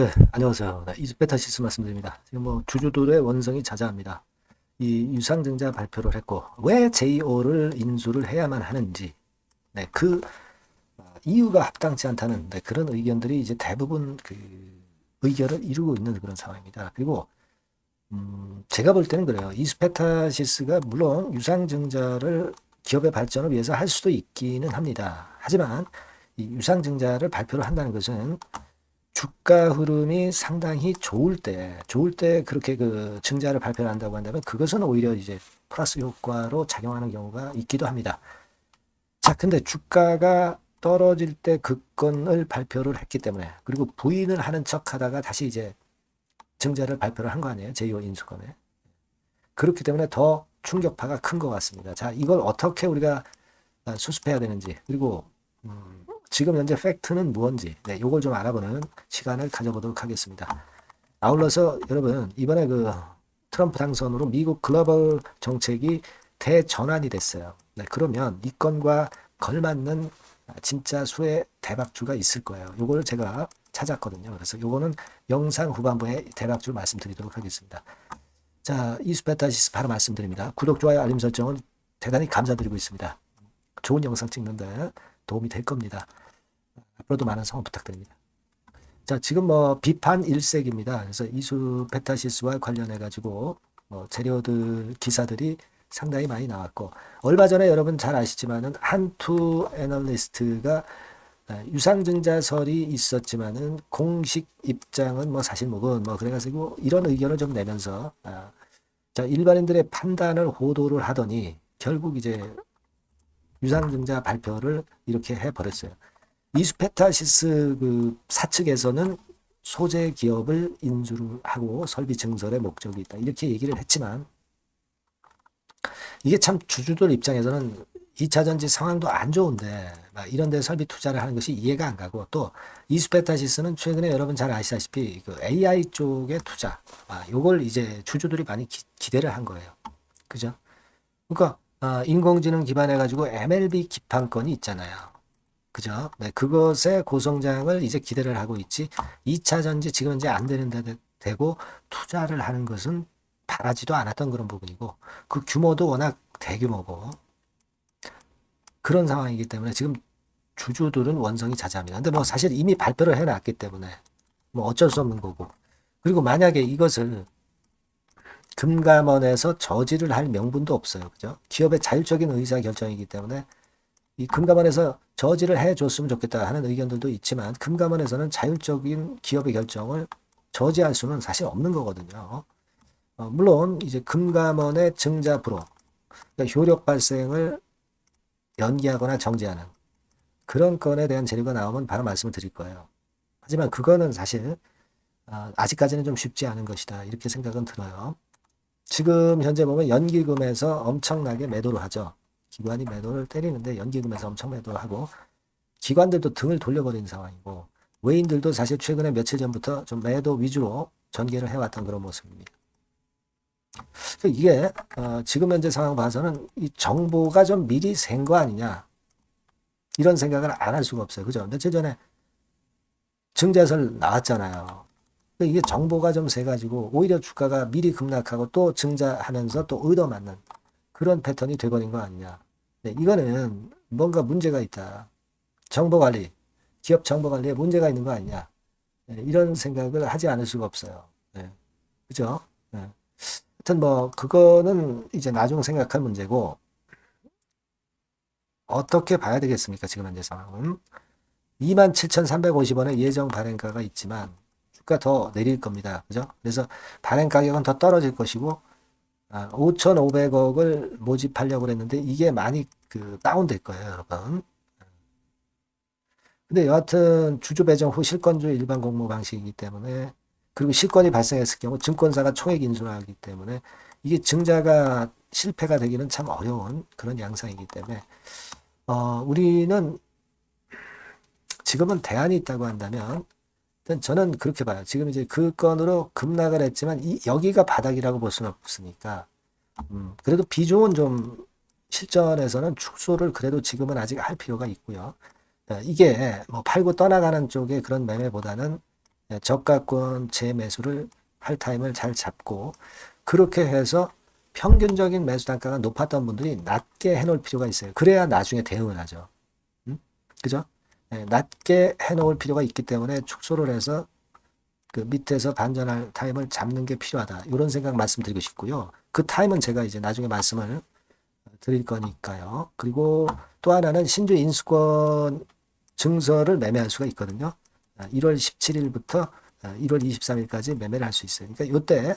네, 안녕하세요. 네, 이즈베타시스 말씀드립니다. 지금 뭐 주주들의 원성이 자자합니다. 이 유상증자 발표를 했고 왜 JO를 인수를 해야만 하는지 네, 그 어, 이유가 합당치 않다는 네, 그런 의견들이 이제 대부분 그 의결을 이루고 있는 그런 상황입니다. 그리고 음, 제가 볼 때는 그래요. 이스페타시스가 물론 유상증자를 기업의 발전을 위해서 할 수도 있기는 합니다. 하지만 이 유상증자를 발표를 한다는 것은 주가 흐름이 상당히 좋을 때, 좋을 때 그렇게 그 증자를 발표를 한다고 한다면 그것은 오히려 이제 플러스 효과로 작용하는 경우가 있기도 합니다. 자, 근데 주가가 떨어질 때그 건을 발표를 했기 때문에 그리고 부인을 하는 척 하다가 다시 이제 증자를 발표를 한 거 아니에요? 제2호 인수권에. 그렇기 때문에 더 충격파가 큰 것 같습니다. 자, 이걸 어떻게 우리가 아, 수습해야 되는지 그리고 음, 지금 현재 팩트는 무언지 네, 요걸 좀 알아보는 시간을 가져보도록 하겠습니다. 아울러서 여러분 이번에 그 트럼프 당선으로 미국 글로벌 정책이 대전환이 됐어요. 네, 그러면 이 건과 걸맞는 진짜 수의 대박주가 있을 거예요. 요걸 제가 찾았거든요. 그래서 요거는 영상 후반부에 대박주 말씀드리도록 하겠습니다. 자, 이스페타시스 바로 말씀드립니다. 구독, 좋아요, 알림 설정은 대단히 감사드리고 있습니다. 좋은 영상 찍는데 도움이 될 겁니다. 앞으로도 많은 성원 부탁드립니다. 자, 지금 뭐 비판 일색입니다. 그래서 이수 페타시스와 관련해 가지고 뭐 재료들 기사들이 상당히 많이 나왔고 얼마 전에 여러분 잘 아시지만은 한투 애널리스트가 아, 유상증자설이 있었지만은 공식 입장은 뭐 사실 뭐건 뭐 그래가지고 이런 의견을 좀 내면서 아, 자 일반인들의 판단을 호도를 하더니 결국 이제 유상증자 발표를 이렇게 해버렸어요. 이스페타시스 그 사측에서는 소재 기업을 인수를 하고 설비 증설의 목적이 있다. 이렇게 얘기를 했지만 이게 참 주주들 입장에서는 2차 전지 상황도 안 좋은데 막 이런 데 설비 투자를 하는 것이 이해가 안 가고 또 이스페타시스는 최근에 여러분 잘 아시다시피 그 AI 쪽의 투자 아, 요걸 이제 주주들이 많이 기, 기대를 한 거예요. 그죠? 그러니까 아, 인공지능 기반해 가지고 MLB 기판권이 있잖아요. 그죠? 네, 그것의 고성장을 이제 기대를 하고 있지. 2차 전지 지금 이제 안 되는 데 되고 투자를 하는 것은 바라지도 않았던 그런 부분이고 그 규모도 워낙 대규모고 그런 상황이기 때문에 지금 주주들은 원성이 자자합니다. 근데 뭐 사실 이미 발표를 해놨기 때문에 뭐 어쩔 수 없는 거고 그리고 만약에 이것을 금감원에서 저지를 할 명분도 없어요. 그죠? 기업의 자율적인 의사 결정이기 때문에 이 금감원에서 저지를 해줬으면 좋겠다 하는 의견들도 있지만 금감원에서는 자율적인 기업의 결정을 저지할 수는 사실 없는 거거든요. 어, 물론 이제 금감원의 증자 불허, 그러니까 효력 발생을 연기하거나 정지하는 그런 건에 대한 재료가 나오면 바로 말씀을 드릴 거예요. 하지만 그거는 사실 어, 아직까지는 좀 쉽지 않은 것이다 이렇게 생각은 들어요. 지금 현재 보면 연기금에서 엄청나게 매도를 하죠. 기관이 매도를 때리는데 연기금에서 엄청 매도를 하고 기관들도 등을 돌려버리는 상황이고 외인들도 사실 최근에 며칠 전부터 좀 매도 위주로 전개를 해왔던 그런 모습입니다. 이게 어, 지금 현재 상황 봐서는 이 정보가 좀 미리 센 거 아니냐 이런 생각을 안 할 수가 없어요. 그죠? 며칠 전에 증자설 나왔잖아요. 이게 정보가 좀 세가지고 오히려 주가가 미리 급락하고 또 증자하면서 또 얻어맞는 그런 패턴이 돼버린 거 아니냐. 네, 이거는 뭔가 문제가 있다. 정보 관리, 기업 정보 관리에 문제가 있는 거 아니냐. 네, 이런 생각을 하지 않을 수가 없어요. 네, 그죠? 네. 하여튼 뭐 그거는 이제 나중 생각할 문제고 어떻게 봐야 되겠습니까? 지금 현재 상황은 27,350원의 예정 발행가가 있지만 주가 더 내릴 겁니다. 그죠? 그래서 발행 가격은 더 떨어질 것이고 5,500억을 아, 모집하려고 그랬는데 이게 많이 그 다운될 거예요, 여러분. 근데 여하튼 주주 배정 후 실권주 일반 공모 방식이기 때문에 그리고 실권이 발생했을 경우 증권사가 총액 인수를 하기 때문에 이게 증자가 실패가 되기는 참 어려운 그런 양상이기 때문에 어, 우리는 지금은 대안이 있다고 한다면 저는 그렇게 봐요. 지금 이제 그 건으로 급락을 했지만 이, 여기가 바닥이라고 볼 수는 없으니까 음, 그래도 비중은 좀 실전에서는 축소를 그래도 지금은 아직 할 필요가 있고요. 이게 뭐 팔고 떠나가는 쪽의 그런 매매보다는 예, 저가권 재매수를 할 타임을 잘 잡고 그렇게 해서 평균적인 매수 단가가 높았던 분들이 낮게 해놓을 필요가 있어요. 그래야 나중에 대응을 하죠. 음? 그죠? 예, 낮게 해놓을 필요가 있기 때문에 축소를 해서 그 밑에서 반전할 타임을 잡는 게 필요하다. 이런 생각 말씀드리고 싶고요. 그 타임은 제가 이제 나중에 말씀을 드릴 거니까요. 그리고 또 하나는 신주 인수권 증서를 매매할 수가 있거든요. 1월 17일부터 1월 23일까지 매매를 할 수 있어요. 그러니까 요때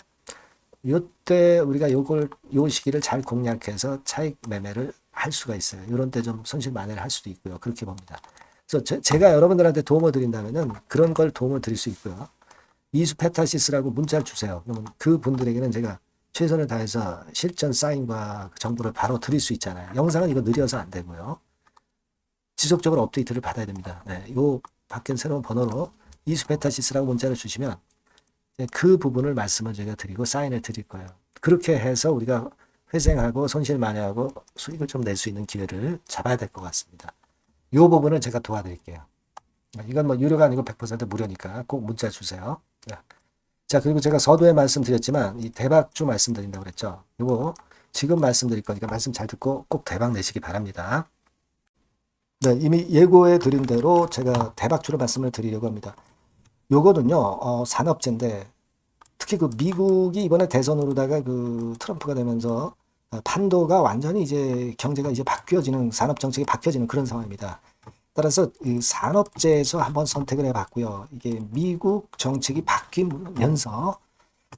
요때 우리가 요걸 요 시기를 잘 공략해서 차익 매매를 할 수가 있어요. 요런 때 좀 손실 만회를 할 수도 있고요. 그렇게 봅니다. 그래서 제, 가 여러분들한테 도움을 드린다면은 그런 걸 도움을 드릴 수 있고요. 이수페타시스라고 문자를 주세요. 그러면 그 분들에게는 제가 최선을 다해서 실전 사인과 그 정보를 바로 드릴 수 있잖아요. 영상은 이거 느려서 안 되고요. 지속적으로 업데이트를 받아야 됩니다. 네, 요 바뀐 새로운 번호로 이수페타시스라고 문자를 주시면 그 부분을 말씀을 제가 드리고 사인을 드릴 거예요. 그렇게 해서 우리가 회생하고 손실 만회하고 수익을 좀 낼 수 있는 기회를 잡아야 될 것 같습니다. 이 부분을 제가 도와드릴게요. 이건 뭐 유료가 아니고 100% 무료니까 꼭 문자 주세요. 자, 그리고 제가 서두에 말씀드렸지만 이 대박주 말씀드린다고 그랬죠. 이거 지금 말씀드릴 거니까 말씀 잘 듣고 꼭 대박 내시기 바랍니다. 네, 이미 예고해 드린 대로 제가 대박주로 말씀을 드리려고 합니다. 요거는요, 어, 산업재인데 특히 그 미국이 이번에 대선으로다가 그 트럼프가 되면서 어, 판도가 완전히 이제 경제가 이제 바뀌어지는 산업 정책이 바뀌어지는 그런 상황입니다. 따라서 이 산업재에서 한번 선택을 해봤고요. 이게 미국 정책이 바뀌면서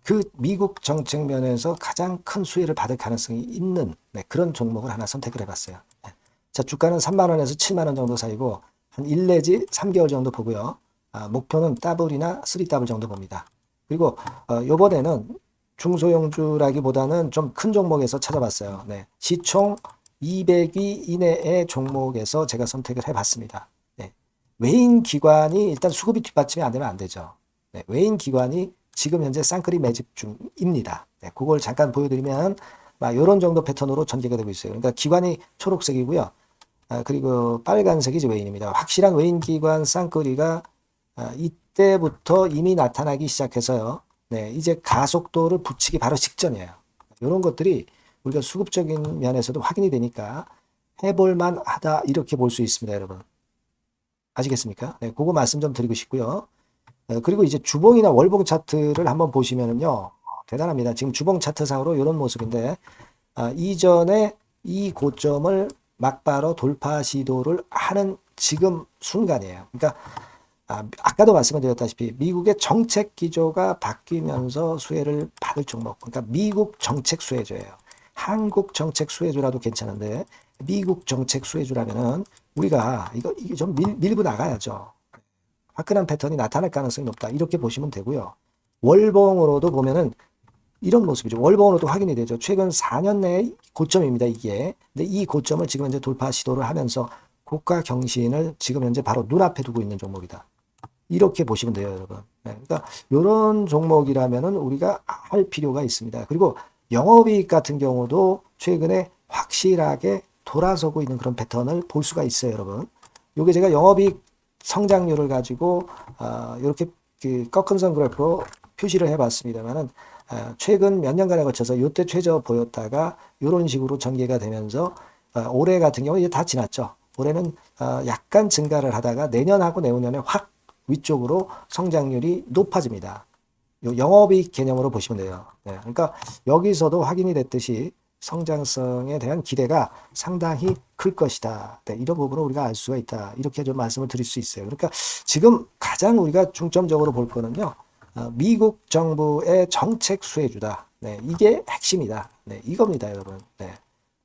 그 미국 정책 면에서 가장 큰 수혜를 받을 가능성이 있는 네, 그런 종목을 하나 선택을 해봤어요. 네. 자 주가는 3만 원에서 7만 원 정도 사이고 한 1 내지 3개월 정도 보고요. 아, 목표는 더블이나 3더블 정도 봅니다. 그리고 어, 이번에는 중소형주라기보다는 좀 큰 종목에서 찾아봤어요. 네. 시총 200위 이내의 종목에서 제가 선택을 해봤습니다. 네. 외인 기관이 일단 수급이 뒷받침이 안 되면 안 되죠. 네. 외인 기관이 지금 현재 쌍끌이 매집 중입니다. 네. 그걸 잠깐 보여드리면 이런 정도 패턴으로 전개가 되고 있어요. 그러니까 기관이 초록색이고요. 아, 그리고 빨간색이 외인입니다. 확실한 외인 기관 쌍끌이가 아, 이때부터 이미 나타나기 시작해서요. 네, 이제 가속도를 붙이기 바로 직전이에요. 이런 것들이 우리가 수급적인 면에서도 확인이 되니까 해볼만 하다 이렇게 볼 수 있습니다, 여러분. 아시겠습니까? 네, 그거 말씀 좀 드리고 싶고요. 어, 그리고 이제 주봉이나 월봉 차트를 한번 보시면은요, 어, 대단합니다. 지금 주봉 차트상으로 이런 모습인데, 아, 이전에 이 고점을 막바로 돌파 시도를 하는 지금 순간이에요. 그러니까 아, 아까도 말씀드렸다시피 미국의 정책 기조가 바뀌면서 수혜를 받을 종목. 그러니까 미국 정책 수혜주예요. 한국 정책 수혜주라도 괜찮은데 미국 정책 수혜주라면은 우리가 이거 이게 좀 밀, 밀고 나가야죠. 화끈한 패턴이 나타날 가능성이 높다. 이렇게 보시면 되고요. 월봉으로도 보면은 이런 모습이죠. 월봉으로도 확인이 되죠. 최근 4년 내의 고점입니다. 이게. 근데 이 고점을 지금 현재 돌파 시도를 하면서 고가 경신을 지금 현재 바로 눈앞에 두고 있는 종목이다. 이렇게 보시면 돼요, 여러분. 네, 그러니까 이런 종목이라면은 우리가 할 필요가 있습니다. 그리고 영업이익 같은 경우도 최근에 확실하게 돌아서고 있는 그런 패턴을 볼 수가 있어요, 여러분. 요게 제가 영업이익 성장률을 가지고 어, 이렇게 그 꺾은 선 그래프로 표시를 해봤습니다만은 어, 최근 몇 년간에 거쳐서 요때 최저 보였다가 이런 식으로 전개가 되면서 어, 올해 같은 경우 이제 다 지났죠. 올해는 어, 약간 증가를 하다가 내년하고 내후년에 확 위쪽으로 성장률이 높아집니다. 영업이익 개념으로 보시면 돼요. 네, 그러니까 여기서도 확인이 됐듯이 성장성에 대한 기대가 상당히 클 것이다. 네, 이런 부분을 우리가 알 수가 있다. 이렇게 좀 말씀을 드릴 수 있어요. 그러니까 지금 가장 우리가 중점적으로 볼 거는요. 어, 미국 정부의 정책 수혜주다. 네, 이게 핵심이다. 네, 이겁니다, 여러분. 네,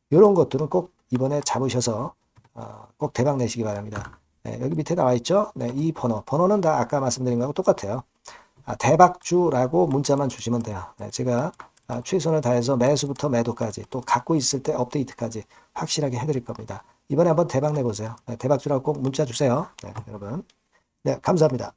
이런 것들은 꼭 이번에 잡으셔서 어, 꼭 대박 내시기 바랍니다. 네, 여기 밑에 나와 있죠? 네, 이 번호. 번호는 다 아까 말씀드린 거하고 똑같아요. 아, 대박주라고 문자만 주시면 돼요. 네, 제가 아, 최선을 다해서 매수부터 매도까지 또 갖고 있을 때 업데이트까지 확실하게 해드릴 겁니다. 이번에 한번 대박 내보세요. 네, 대박주라고 꼭 문자 주세요. 네, 여러분. 네, 감사합니다.